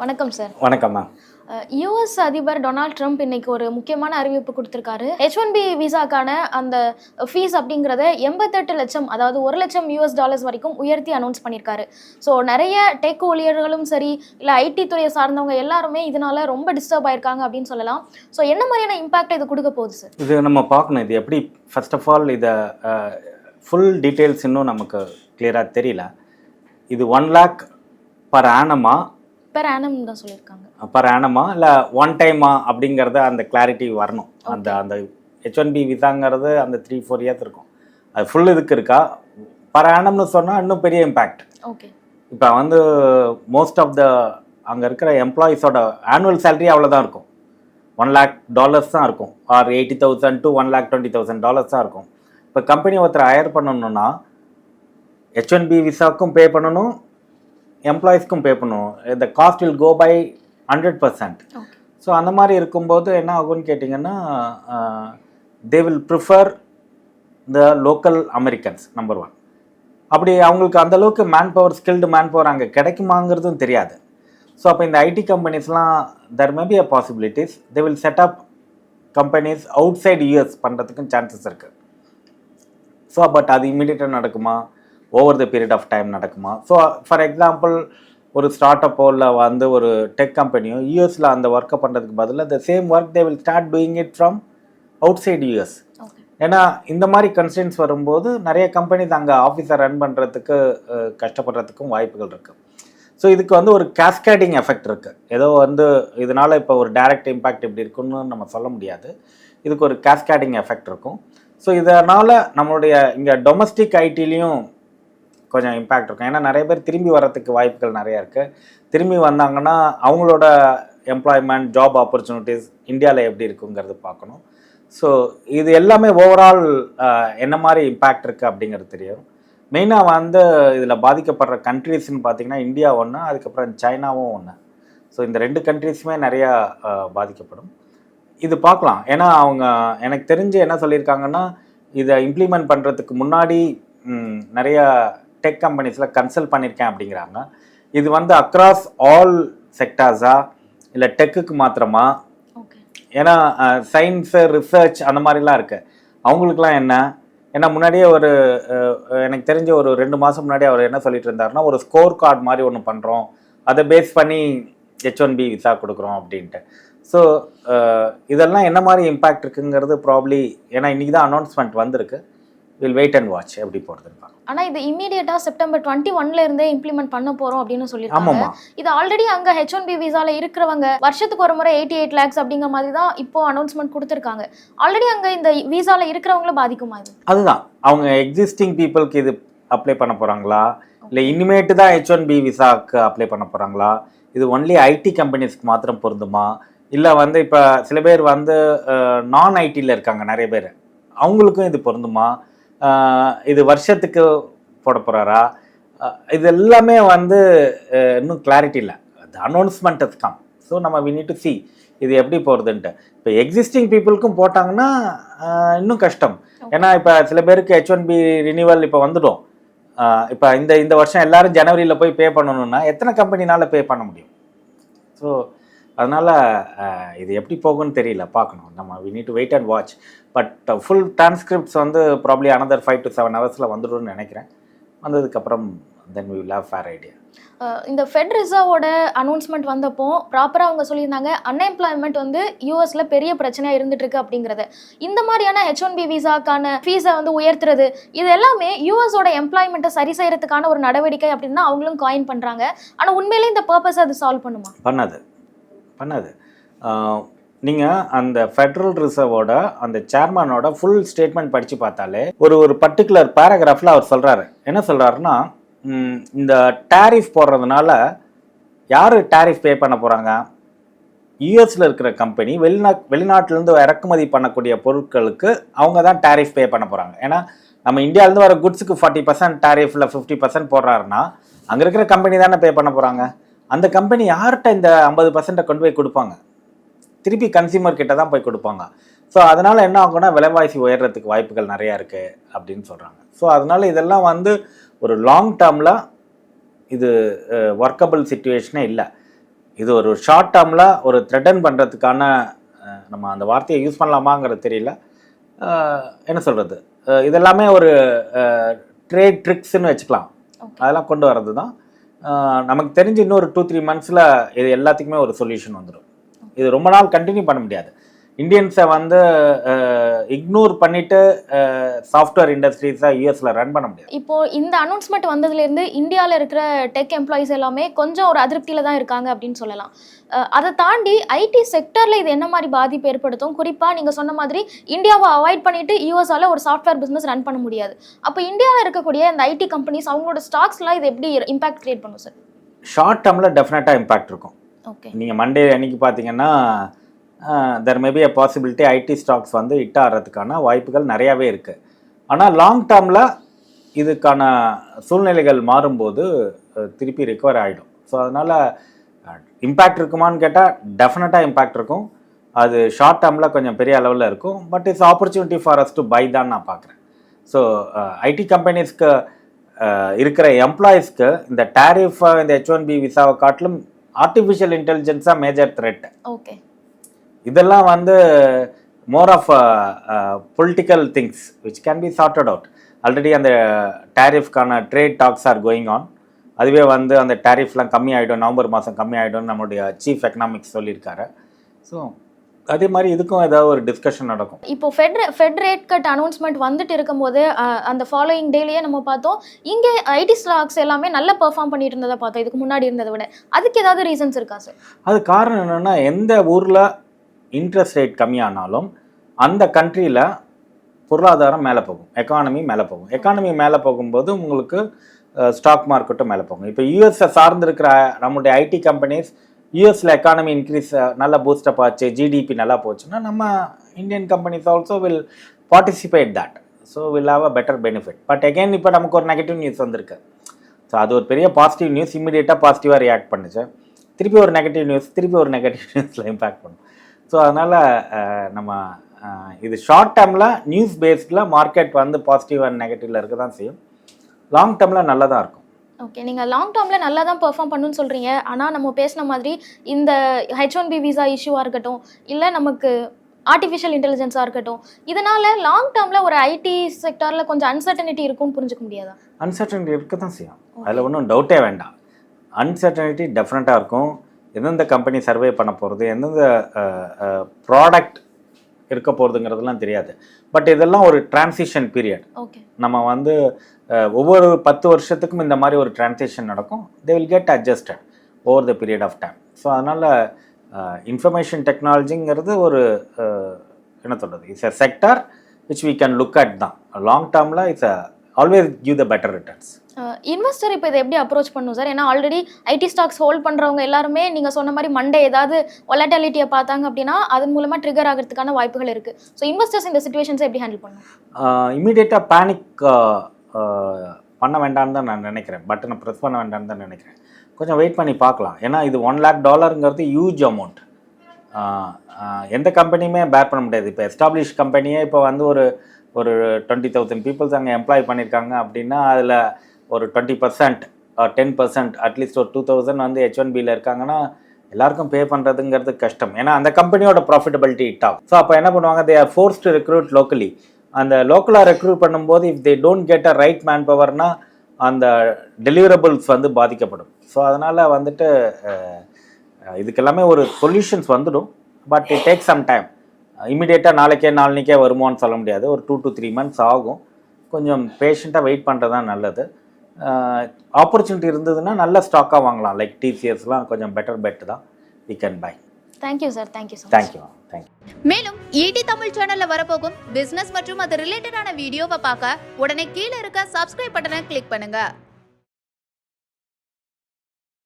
வணக்கம் சார் வணக்கம் ma'am US அதிபர் டொனால்ட் ட்ரம்ப் இன்னைக்கு ஒரு முக்கியமான அறிவிப்பு கொடுத்திருக்காரு. ஹெச் ஒன் பி விசாக்கான அந்த ஃபீஸ் அப்படிங்கிறத எண்பத்தெட்டு லட்சம் அதாவது ஒரு லட்சம் யூஎஸ் டாலர்ஸ் வரைக்கும் உயர்த்தி அனௌன்ஸ் பண்ணியிருக்காரு ஸோ நிறைய டெக் ஊழியர்களும் சரி இல்லை ஐடி துறையை சார்ந்தவங்க எல்லாருமே இதனால ரொம்ப டிஸ்டர்ப் ஆயிருக்காங்க அப்படின்னு சொல்லலாம். ஸோ என்ன மாதிரியான இம்பாக்ட் இது கொடுக்க போகுது சார் இது நம்ம பார்க்கணும். இது எப்படி ஃபர்ஸ்ட் ஆஃப் ஆல் இதை ஃபுல் டீட்டெயில்ஸ் இன்னும் நமக்கு கிளியராக தெரியல. இது ஒன் லேக் பர் ஆனமா பெர் ஆனம் தான் சொல்லியிருக்காங்க. பர் ஆனமா இல்லை ஒன் டைமா அப்படிங்கிறத அந்த கிளாரிட்டி வரணும். அந்த அந்த ஹெச் ஒன் பி விசாங்கிறது அந்த த்ரீ ஃபோர் இயர்ஸ் இருக்கும். அது ஃபுல் இதுக்கு இருக்கா? பர் ஆனம்னு சொன்னால் இன்னும் பெரிய இம்பேக்ட் ஓகே இப்போ வந்து மோஸ்ட் ஆஃப் த அங்கே இருக்கிற எம்ப்ளாயீஸோட ஆனுவல் சேலரி அவ்வளோதான் இருக்கும். ஒன் லேக் டாலர்ஸ் தான் இருக்கும். Or eighty thousand to one lakh twenty thousand dollars தான் இருக்கும். இப்போ கம்பெனி ஒருத்தர் ஹயர் பண்ணணும்னா ஹெச் ஒன் பி விசாக்கும் பே பண்ணணும். எம்ப்ளாயீஸ்க்கும் பே பண்ணணும் இந்த cost will go by hundred percent so அந்த மாதிரி இருக்கும்போது என்ன ஆகும்னு கேட்டிங்கன்னா they will prefer the local Americans number one அப்படி அவங்களுக்கு அந்த அளவுக்கு man power skilled man power அங்கே கிடைக்குமாங்கிறதும் தெரியாது. ஸோ அப்போ இந்த IT கம்பெனிஸ்லாம் there may be a possibilities they will set up companies outside US பண்ணுறதுக்கும் சான்சஸ் இருக்குது ஸோ பட் அது இமீடியட்டாக நடக்குமா? Over the period of time நடக்குமா? ஸோ ஃபார் எக்ஸாம்பிள் ஒரு ஸ்டார்ட் அப்போ இல்லை வந்து ஒரு டெக் கம்பெனியும் யூஎஸில் அந்த ஒர்க்கை பண்ணுறதுக்கு பதிலாக the same work they will start doing it from outside US ஏன்னா இந்த மாதிரி கன்ஸ்டன்ஸ் வரும்போது நிறைய கம்பெனிஸ் அங்கே ஆஃபீஸை ரன் பண்ணுறதுக்கு கஷ்டப்படுறதுக்கும் வாய்ப்புகள் இருக்குது ஸோ இதுக்கு வந்து ஒரு கேஸ்கேடிங் எஃபெக்ட் இருக்குது ஏதோ வந்து இதனால் இப்போ ஒரு டைரக்ட் இம்பேக்ட் இப்படி இருக்குன்னு நம்ம சொல்ல முடியாது. இதுக்கு ஒரு கேஸ்கேடிங் எஃபெக்ட் இருக்கும். ஸோ இதனால் நம்மளுடைய இங்கே டொமஸ்டிக் ஐடிலையும் கொஞ்சம் இம்பேக்ட் இருக்கும். ஏன்னா நிறைய பேர் திரும்பி வர்றதுக்கு வாய்ப்புகள் நிறைய இருக்குது திரும்பி வந்தாங்கன்னா அவங்களோட எம்ப்ளாய்மெண்ட் ஜாப் ஆப்பர்ச்சுனிட்டிஸ் இந்தியாவில் எப்படி இருக்குங்கிறது பார்க்கணும். ஸோ இது எல்லாமே ஓவரால் என்ன மாதிரி இம்பேக்ட் இருக்குது அப்படிங்கிறது தெரியும். மெயினாக வந்து இதில் பாதிக்கப்படுற கண்ட்ரீஸ்னு பார்த்தீங்கன்னா இந்தியா ஒன்று அதுக்கப்புறம் சைனாவும் ஒன்று ஸோ இந்த ரெண்டு கண்ட்ரீஸுமே நிறையா பாதிக்கப்படும். இது பார்க்கலாம். ஏன்னா அவங்க எனக்கு தெரிஞ்சு என்ன சொல்லியிருக்காங்கன்னா இதை இம்ப்ளிமெண்ட் பண்ணுறதுக்கு முன்னாடி நிறையா டெக் கம்பெனிஸில் கன்சல்ட் பண்ணியிருக்கேன் அப்படிங்கிறாங்க. இது வந்து அக்ராஸ் ஆல் செக்டார்ஸா இல்லை டெக்குக்கு மாத்திரமா? ஏன்னா சயின்ஸு ரிசர்ச் அந்த மாதிரிலாம் இருக்கு. அவங்களுக்குலாம் என்ன? ஏன்னா முன்னாடியே ஒரு எனக்கு தெரிஞ்ச ஒரு ரெண்டு மாதம் முன்னாடி அவர் என்ன சொல்லிட்டு இருந்தாருன்னா ஒரு ஸ்கோர் கார்டு மாதிரி ஒன்று பண்ணுறோம் அதை பேஸ் பண்ணி ஹெச் ஒன் பி விசா கொடுக்குறோம் அப்படின்ட்டு. ஸோ இதெல்லாம் என்ன மாதிரி இம்பேக்ட் இருக்குங்கிறது ப்ராப்ளி ஏன்னா இன்றைக்கி தான் அனௌன்ஸ்மெண்ட் வந்திருக்கு. வில் வெயிட் அண்ட் வாட்ச் எப்படி போகிறதுன்னு பார்க்கலாம். ஆனா இது இமீடியட்டா செப்டம்பர் டுவெண்ட்டி ஒன்ல இருந்தே இம்ப்ளிமெண்ட் பண்ண போறோம் அப்படின்னு சொல்லியிருக்காங்க. இது ஆல்ரெடி அங்க ஹெச் ஒன் பி விசால இருக்கிறவங்க வருஷத்துக்கு ஒரு முறை எயிட்டி எயிட் லேக்ஸ் அப்படிங்கிற மாதிரி தான் இப்போ அனௌன்ஸ்மெண்ட் கொடுத்துருக்காங்க. ஆல்ரெடி அங்க இந்த விசால இருக்கிறவங்கள பாதிக்குமா இது? அதுதான். அவங்க எக்ஸிஸ்டிங் பீப்புளுக்கு இது அப்ளை பண்ண போகிறாங்களா இல்லை இனிமேட்டு தான் ஹெச் ஒன் பி விசாக்கு அப்ளை பண்ண போகிறாங்களா இது ஒன்லி ஐடி கம்பெனிஸ்க்கு மாத்திரம் பொருந்துமா? இல்லை வந்து இப்போ சில பேர் வந்து நான் ஐடியில் இருக்காங்க நிறைய பேர். அவங்களுக்கும் இது பொருந்துமா? இது வருஷத்துக்கு போட போகிறாரா இது எல்லாமே வந்து இன்னும் கிளாரிட்டி இல்லை. அனௌன்ஸ்மெண்ட் has கம் ஸோ நம்ம வி நீட் டு see இது எப்படி போகிறதுன்ட்டு இப்போ எக்ஸிஸ்டிங் பீப்புளுக்கும் போட்டாங்கன்னா இன்னும் கஷ்டம். ஏன்னா இப்போ சில பேருக்கு ஹெச் ஒன் பி ரினிவல் இப்போ வந்துடும். இப்போ இந்த இந்த வருஷம் எல்லாரும் ஜனவரியில் போய் பே பண்ணணும்னா எத்தனை கம்பெனினால பே பண்ண முடியும்? ஸோ அதனால் இது எப்படி போகும்னு தெரியல பார்க்கணும். நம்ம we need to wait and watch but full transcripts வந்து probably another five to seven ஹவர்ஸில் வந்துடும்னு நினைக்கிறேன். வந்ததுக்கப்புறம் then we will have fair idea இந்த ஃபெட் ரிசர்வோட அனௌன்ஸ்மெண்ட் வந்தப்போ ப்ராப்பரா அவங்க சொல்லியிருந்தாங்க அன்எம்ப்ளாய்மெண்ட் வந்து யூஎஸ்ல பெரிய பிரச்சனையா இருந்துட்டு இருக்கு அப்படிங்கறது. இந்த மாதிரியான ஹெச் ஒன் பி விசாக்கான ஃபீஸை வந்து உயர்த்துறது இது எல்லாமே யூஎஸோட எம்ப்ளாய்மெண்ட்டை சரி செய்யறதுக்கான ஒரு நடவடிக்கை அப்படின்னு அவங்களும் காயின் பண்றாங்க. ஆனா உண்மையிலே இந்த பர்பஸ் அது சால்வ் பண்ணுமா? பண்ணாது. பண்ணாது. நீங்கள் அந்த ஃபெட்ரல் ரிசர்வோட அந்த சேர்மனோட ஃபுல் ஸ்டேட்மெண்ட் படித்து பார்த்தாலே ஒரு ஒரு பர்டிகுலர் பேராகிராஃபில் அவர் சொல்கிறாரு என்ன சொல்கிறாருன்னா இந்த டேரிஃப் போடுறதுனால யார் டேரிஃப் பே பண்ண போகிறாங்க யூஎஸில் இருக்கிற கம்பெனி வெளிநா வெளிநாட்டிலேருந்து இறக்குமதி பண்ணக்கூடிய பொருட்களுக்கு அவங்க தான் டேரிஃப் பே பண்ண போகிறாங்க ஏன்னா நம்ம இந்தியாவிலேருந்து வர குட்ஸுக்கு ஃபார்ட்டி பர்சன்ட் டேரிஃபில் ஃபிஃப்டி பர்சன்ட் போடுறாருன்னா அங்கே இருக்கிற கம்பெனி தானே பே பண்ண போகிறாங்க அந்த கம்பெனி யார்கிட்ட இந்த ஐம்பது பர்சன்ட்டை கொண்டு போய் கொடுப்பாங்க? திருப்பி கன்சியூமர் கிட்ட தான் போய் கொடுப்பாங்க. ஸோ அதனால் என்ன ஆகும்னா விலைவாசி உயர்றதுக்கு வாய்ப்புகள் நிறையா இருக்குது அப்படின்னு சொல்கிறாங்க ஸோ அதனால் இதெல்லாம் வந்து ஒரு லாங் டேர்மில் இது ஒர்க்கபிள் சுச்சுவேஷனே இல்லை. இது ஒரு ஷார்ட் டேர்மில் ஒரு த்ரெட்டன் பண்ணுறதுக்கான நம்ம அந்த வார்த்தையை யூஸ் பண்ணலாமாங்கிறது தெரியல. என்ன சொல்கிறது இதெல்லாமே ஒரு ட்ரேட் ட்ரிக்ஸ்னு வச்சுக்கலாம். அதெல்லாம் கொண்டு வர்றது தான் நமக்கு தெரிஞ்சு இன்னொரு டூ த்ரீ மந்த்ஸில் இது எல்லாத்துக்குமே ஒரு சொல்யூஷன் வந்துடும் இது ரொம்ப நாள் கண்டினியூ பண்ண முடியாது. இந்தியன்ஸை வந்து இக்னோர் பண்ணிட்டு சாஃப்ட்வேர் இண்டஸ்ட்ரீஸை யூஎஸில் ரன் பண்ண முடியாது. இப்போ இந்த அனௌன்ஸ்மெண்ட் வந்ததுலேருந்து இந்தியாவில் இருக்கிற டெக் எம்ப்ளாயிஸ் எல்லாமே கொஞ்சம் ஒரு அதிருப்தியில் தான் இருக்காங்க அப்படின்னு சொல்லலாம். அதை தாண்டி ஐடி செக்டரில் இது என்ன மாதிரி பாதிப்பு ஏற்படுத்தும்? குறிப்பாக நீங்கள் சொன்ன மாதிரி இந்தியாவை அவாய்ட் பண்ணிட்டு யூஎஸால ஒரு சாஃப்ட்வேர் பிஸ்னஸ் ரன் பண்ண முடியாது. அப்போ இந்தியாவில் இருக்கக்கூடிய இந்த ஐடி கம்பெனிஸ் அவங்களோட ஸ்டாக்ஸ்லாம் இது எப்படி இம்பாக்ட் கிரியேட் பண்ணும் சார் ஷார்ட் டேர்மில் டெஃபினட்டாக இம்பாக்ட் இருக்கும். ஓகே நீங்கள் மண்டே அன்னைக்கு பார்த்தீங்கன்னா there maybe uh possibility IT stocks வந்து ஹிட் ஆகிறதுக்கான வாய்ப்புகள் நிறையாவே இருக்குது ஆனால் லாங் டேர்மில் இதுக்கான சூழ்நிலைகள் மாறும்போது திருப்பி ரிக்கவர் ஆகிடும் ஸோ அதனால் இம்பேக்ட் இருக்குமான்னு கேட்டால் டெஃபினட்டாக இம்பேக்ட் இருக்கும். அது ஷார்ட் டேர்மில் கொஞ்சம் பெரிய அளவில் இருக்கும். But it's opportunity for us to buy தான் நான் பார்க்குறேன். ஸோ ஐடி கம்பெனிஸ்க்கு இருக்கிற எம்ப்ளாயீஸ்க்கு இந்த டேரிஃப் இந்த ஹெச் ஒன் பி விசாவை காட்டிலும் ஆர்டிஃபிஷியல் இன்டெலிஜென்ஸாக மேஜர் த்ரெட் ஓகே இதெல்லாம் வந்து more of political things which can be charted out already அந்த டேரிஃப்கான trade talks are going on அதுவே வந்து அந்த டேரிஃப்லாம் கம்மி ஆகிடும் நவம்பர் மாதம் கம்மி ஆகிடும்னு நம்மளுடைய சீஃப் எக்கனாமிக்ஸ் சொல்லியிருக்காரு. ஸோ அதே மாதிரி இதுக்கும் ஏதாவது ஒரு டிஸ்கஷன் நடக்கும். இப்போ Fed Fed rate cut announcement வந்துட்டு இருக்கும்போது அஹ், அந்த ஃபாலோயிங் டேலேயே நம்ம பார்த்தோம் இங்கே ஐடி ஸ்டாக்ஸ் எல்லாமே நல்லா பெர்ஃபார்ம் பண்ணிட்டு இருந்ததை பார்த்தோம் இதுக்கு முன்னாடி இருந்ததை விட. அதுக்கு ஏதாவது ரீசன்ஸ் இருக்கா சார் அது காரணம் என்னென்னா எந்த ஊரில் இன்ட்ரெஸ்ட் ரேட் கம்மியானாலும் அந்த கண்ட்ரியில் பொருளாதாரம் மேலே போகும் எக்கானமி மேலே போகும். எக்கானமி மேலே போகும்போது உங்களுக்கு ஸ்டாக் மார்க்கெட்டும் மேலே போகும். இப்போ யூஎஸை சார்ந்திருக்கிற நம்மளுடைய ஐடி கம்பெனிஸ் யூஎஸில் எக்கானமி இன்க்ரீஸ் நல்லா பூஸ்டப் ஆச்சு ஜிடிபி நல்லா போச்சுன்னா நம்ம Indian companies also will participate that so will have a better benefit but again இப்போ நமக்கு ஒரு நெகட்டிவ் நியூஸ் வந்திருக்கு. ஸோ அது ஒரு பெரிய பாசிட்டிவ் நியூஸ் இமீடியட்டாக பாசிட்டிவாக ரியாக்ட் பண்ணுச்சு. திருப்பி ஒரு நெகட்டிவ் நியூஸ் திருப்பி ஒரு நெகட்டிவ் நியூஸில் இம்பேக்ட் பண்ணும். ஸோ அதனால் நம்ம இது ஷார்ட் டேர்மில் நியூஸ் பேஸ்டில் மார்க்கெட் வந்து பாசிட்டிவ் அண்ட் நெகட்டிவில் இருக்க தான் செய்யும். லாங் டேர்மில் நல்லதாக இருக்கும். ஓகே நீங்கள் லாங் டேர்மில் நல்லா தான் பெர்ஃபார்ம் பண்ணுன்னு சொல்கிறீங்க ஆனால் நம்ம பேசின மாதிரி இந்த ஹெச் ஒன் பி விசா இஷ்யூவாக இருக்கட்டும் இல்லை நமக்கு ஆர்டிஃபிஷியல் இன்டெலிஜென்ஸாக இருக்கட்டும் இதனால லாங் டேர்மில் ஒரு ஐடி செக்டாரில் கொஞ்சம் அன்சர்டனிட்டி இருக்கும்னு புரிஞ்சுக்க முடியாதா? அன்சர்டனிட்டி இருக்க தான் செய்யும். அதில் ஒன்றும் டவுட்டே வேண்டாம். அன்சர்டனிட்டி டெஃபினட்டாக இருக்கும். எந்தெந்த கம்பெனி சர்வே பண்ண போகிறது எந்தெந்த ப்ராடக்ட் இருக்க போகிறதுங்கிறதுலாம் தெரியாது. பட் இதெல்லாம் ஒரு டிரான்சிஷன் பீரியட் ஓகே நம்ம வந்து ஒவ்வொரு பத்து வருஷத்துக்கும் இந்த மாதிரி ஒரு டிரான்சேக்ஷன் நடக்கும். They will get adjusted over the period of time so அதனால் இன்ஃபர்மேஷன் டெக்னாலஜிங்கிறது ஒரு என்ன சொல்கிறது it's a sector which we can look at தான். லாங் டேர்மில் it's always give the better returns investor இப்போ இதை எப்படி அப்ரோச் பண்ணும் சார் ஏன்னா ஆல்ரெடி ஐடி ஸ்டாக்ஸ் ஹோல்ட் பண்ணுறவங்க எல்லாருமே நீங்கள் சொன்ன மாதிரி மண்டே ஏதாவது ஒலட்டாலிட்டியை பார்த்தாங்க அப்படின்னா அதன் மூலமாக ட்ரிகர் ஆகிறதுக்கான வாய்ப்புகள் இருக்குது ஸோ இன்வெஸ்டர்ஸ் இந்த சுச்சுவேஷன்ஸை எப்படி ஹேண்டில் பண்ணும்? இமீடியட்டாக பேனிக் பண்ண வேண்டாம்னு தான் நான் நினைக்கிறேன். பட்டனை ப்ரெஸ் பண்ண வேண்டாம்னு தான் நினைக்கிறேன். கொஞ்சம் வெயிட் பண்ணி பார்க்கலாம். ஏன்னா இது ஒன் லேக் டாலருங்கிறது ஹியூஜ் அமௌண்ட் எந்த கம்பெனியுமே பேர் பண்ண முடியாது. இப்போ எஸ்டாப்ளிஷ் கம்பெனியே இப்போ வந்து ஒரு ஒரு டுவெண்ட்டி தௌசண்ட் பீப்புள்ஸ் அங்கே எம்ப்ளாய் பண்ணியிருக்காங்க அப்படின்னா அதில் ஒரு twenty percent ten percent at least ஒரு டூ தௌசண்ட் வந்து ஹெச் ஒன் பியில் இருக்காங்கன்னா எல்லாருக்கும் பே பண்ணுறதுங்கிறது கஷ்டம். ஏன்னா அந்த கம்பெனியோட ப்ராஃபிட்டபிலிட்டி இட் ஆகும். ஸோ அப்போ என்ன பண்ணுவாங்க? They are force to recruit locally அந்த லோக்கலாக ரெக்ரூட் பண்ணும்போது if they don't get a right man பவர்னால் அந்த டெலிவரபிள்ஸ் வந்து பாதிக்கப்படும். ஸோ அதனால் வந்துட்டு இதுக்கெல்லாமே ஒரு சொல்யூஷன்ஸ் வந்துடும். But it take some time இமிடியேட்டாக நாளைக்கே நாளைக்கே வருமோன்னு சொல்ல முடியாது. ஒரு டூ டு த்ரீ மந்த்ஸ் ஆகும். கொஞ்சம் பேஷண்ட்டாக வெயிட் பண்ணுறது தான் நல்லது. ஆப்பர்ச்சுனிட்டி இருந்ததுன்னா நல்ல ஸ்டாக்காக வாங்கலாம். லைக் டிசிஎஸ்லாம் கொஞ்சம் பெட்டர் பெட் தான். We can buy thank you sir thank you so thank you thank you மேலும் ஈடி தமிழ் சேனல்ல வரப்போகும் பிசினஸ் மற்றும் அது ரிலேட்டடான வீடியோவை பார்க்க உடனே கீழே இருக்க சப்ஸ்கிரைப் பட்டனை கிளிக் பண்ணுங்க.